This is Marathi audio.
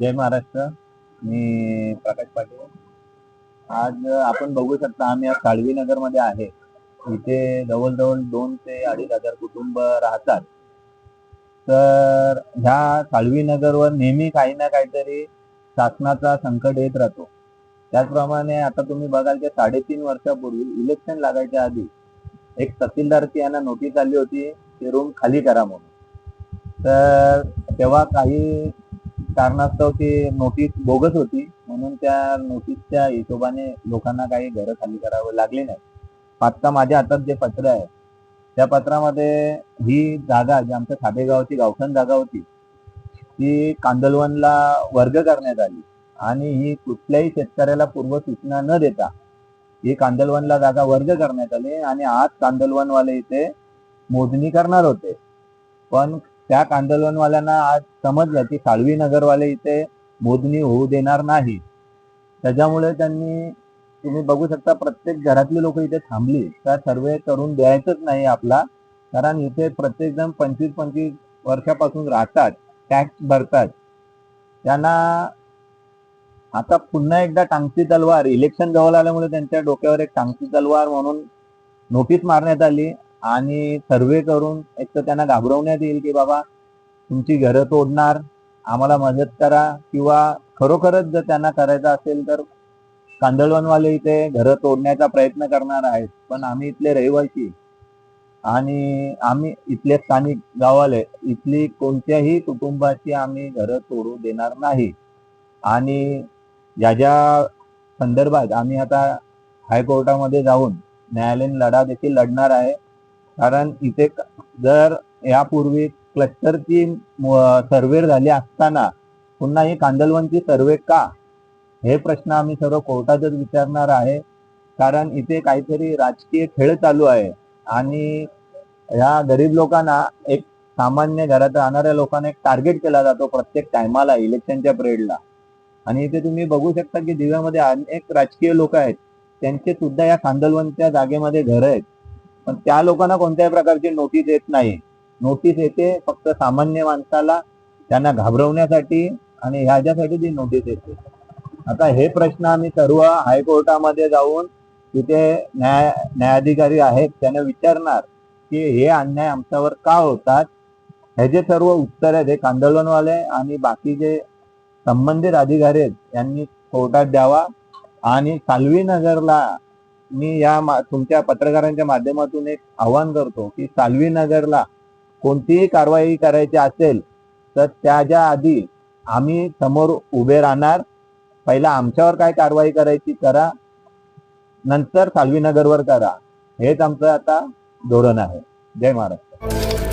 जय महाराष्ट्र. मी प्रकाश पाटील. आज आपण बघू शकता आम्ही आज साळवी नगरमध्ये आहे. इथे जवळजवळ दोन ते अडीच हजार कुटुंब राहतात. तर ह्या साळवी नगरवर नेहमी काही ना काहीतरी शासनाचा संकट येत राहतो. त्याचप्रमाणे आता तुम्ही बघाल की साडेतीन वर्षापूर्वी इलेक्शन लागायच्या आधी एक तहसीलदारची यांना नोटीस आली होती की रूम खाली करा म्हणून. तर तेव्हा काही कारणास्तव ती नोटीस बोगस होती. म्हणून त्या नोटीसच्या हिशोबाने लोकांना काही घरं खाली करावं लागली नाही. आता माझ्या हातात जे पत्र आहे त्या पत्रामध्ये ही जागा जी आमच्या साबेगावची गावठण जागा होती ती कांदलवनला वर्ग करण्यात आली. आणि ही कुठल्याही शेतकऱ्याला पूर्व सूचना न देता ही कांदलवनला जागा वर्ग करण्यात आली आणि आज कांदलवनवाले इथे मोजणी करणार होते. पण त्या कांदलवनवाल्यांना आज समजलं की साळवी नगरवाले इथे मोजणी होऊ देणार नाही. त्याच्यामुळे त्यांनी तुम्ही बघू शकता प्रत्येक घरातली लोक इथे थांबली. त्या सर्वे करून द्यायचंच नाही आपला. कारण इथे प्रत्येक जण पंचवीस पंचवीस वर्षापासून राहतात टॅक्स भरतात. त्यांना आता पुन्हा एकदा टांगती तलवार इलेक्शन जवळ आल्यामुळे त्यांच्या डोक्यावर एक टांगती तलवार म्हणून नोटीस मारण्यात आली. आणि सर्वे करून एक तर त्यांना घाबरवण्यात येईल की बाबा तुमची घरं तोडणार आम्हाला मदत करा किंवा खरोखरच जर त्यांना करायचं असेल तर कांदळवनवाले इथे घरं तोडण्याचा प्रयत्न करणार आहेत. पण आम्ही इथले रहिवासी आणि आम्ही इथले स्थानिक गावाले इथली कोणत्याही कुटुंबाची आम्ही घरं तोडू देणार नाही. आणि या ज्या संदर्भात आम्ही आता हायकोर्टामध्ये जाऊन न्यायालयीन लढा देखील लढणार आहे कारण इथे जर यापूर्वी क्लस्टरची सर्वे झाली असताना पुन्हा ही कांदलवनची सर्वे का? हे प्रश्न आम्ही सर्व कोर्टातच विचारणार आहे. कारण इथे काहीतरी राजकीय खेळ चालू आहे. आणि ह्या गरीब लोकांना एक सामान्य घरात राहणाऱ्या लोकांना एक टार्गेट केला जातो प्रत्येक टायमाला इलेक्शनच्या पिरियडला आणि इथे तुम्ही बघू शकता की दिव्यामध्ये अनेक राजकीय लोक आहेत. त्यांचे सुद्धा या कांदलवनच्या जागेमध्ये घर आहेत. पण त्या लोकांना कोणत्याही प्रकारची नोटीस येत नाही. नोटीस येते फक्त सामान्य माणसाला त्यांना घाबरवण्यासाठी आणि ह्याच्यासाठी ती नोटीस येते. आता हे प्रश्न आम्ही सर्व हायकोर्टामध्ये जाऊन तिथे न्याय न्यायाधिकारी आहेत त्यांना विचारणार की हे अन्याय आमच्यावर का होतात? ह्याचे सर्व उत्तर आहेत हे कांदळवनवाले आणि बाकी जे संबंधित अधिकारी आहेत यांनी कोर्टात द्यावा आणि साल्वी नगरला मी या तुमच्या पत्रकारांच्या माध्यमातून एक आवाहन करतो की साल्वी नगरला कोणतीही कारवाई करायची असेल तर त्याच्या आधी आम्ही समोर उभे राहणार. पहिला आमच्यावर काय कारवाई करायची करा नंतर साल्वी नगरवर करा. हेच आमचं आता धोरण आहे. जय महाराष्ट्र.